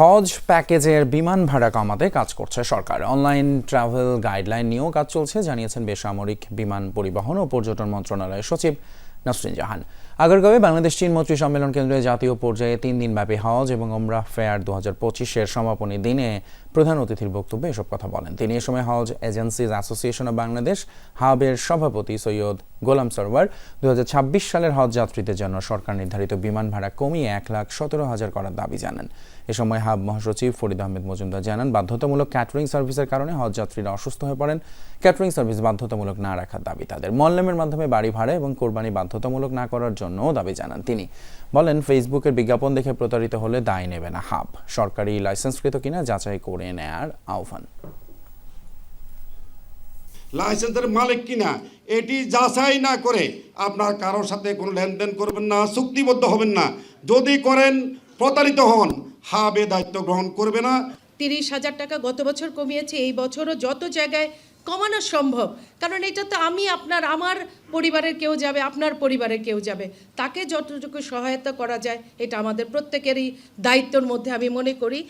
হজ প্যাকেজের বিমান ভাড়া কমাতে কাজ করছে সরকার। অনলাইন ট্রাভেল গাইডলাইন নিয়েও কাজ চলছে, জানিয়েছেন বেসামরিক বিমান পরিবহন ও পর্যটন মন্ত্রণালয়ের সচিব নাসরিন জাহান। আগারগাঁওয়ে বাংলাদেশ, চীন মৈত্রী সম্মেলন কেন্দ্রে জাতীয় পর্যায়ে তিন দিনব্যাপী হজ এবং ওমরা ফেয়ার দু হাজার পঁচিশের সমাপনী দিনে প্রধান অতিথির বক্তব্যে এসব কথা বলেন। তিনি এ সময় হজ এজেন্সিজ অ্যাসোসিয়েশন অব বাংলাদেশ, হাবের সভাপতি সৈয়দ গোলাম সরওয়ার দু হাজার ছাব্বিশ সালের হজ যাত্রীদের জন্য সরকার নির্ধারিত বিমান ভাড়া কমিয়ে এক লাখ সতেরো হাজার করার দাবি জানান। এ সময় হাব মহাসচিব ফরিদ আহমেদ মজুমদার জানান, বাধ্যতামূলক ক্যাটারিং সার্ভিসের কারণে হজ যাত্রীরা অসুস্থ হয়ে পড়েন। ক্যাটারিং সার্ভিস বাধ্যতামূলক না রাখার দাবি তাদের। মল্লেমের মাধ্যমে বাড়ি ভাড়া এবং কোরবানি বাধ্যতামূলক না করার জন্যও দাবি জানান তিনি। বলেন, ফেসবুকের বিজ্ঞাপন দেখে প্রতারিত হলে দায় নেবে না হাব। সরকারি লাইসেন্সকৃত কিনা যাচাই করে নেয়ার আহ্বান। লাইসেন্সের মালিক কিনা, এটি যাচাই না করে আপনার কারোর সাথে কোনো লেনদেন করবেন না, চুক্তিবদ্ধ হবেন না। যদি করেন, প্রতারিত হন, হাবে দায়িত্ব গ্রহণ করবে না। তিরিশ হাজার টাকা গত বছর কমিয়েছে, এই বছরও যত জায়গায় কমানো সম্ভব। কারণ এটা তো আমি, আপনার, আমার পরিবারের কেউ যাবে, আপনার পরিবারের কেউ যাবে। তাকে যতটুকু সহায়তা করা যায়, এটা আমাদের প্রত্যেকেরই দায়িত্বর মধ্যে আমি মনে করি।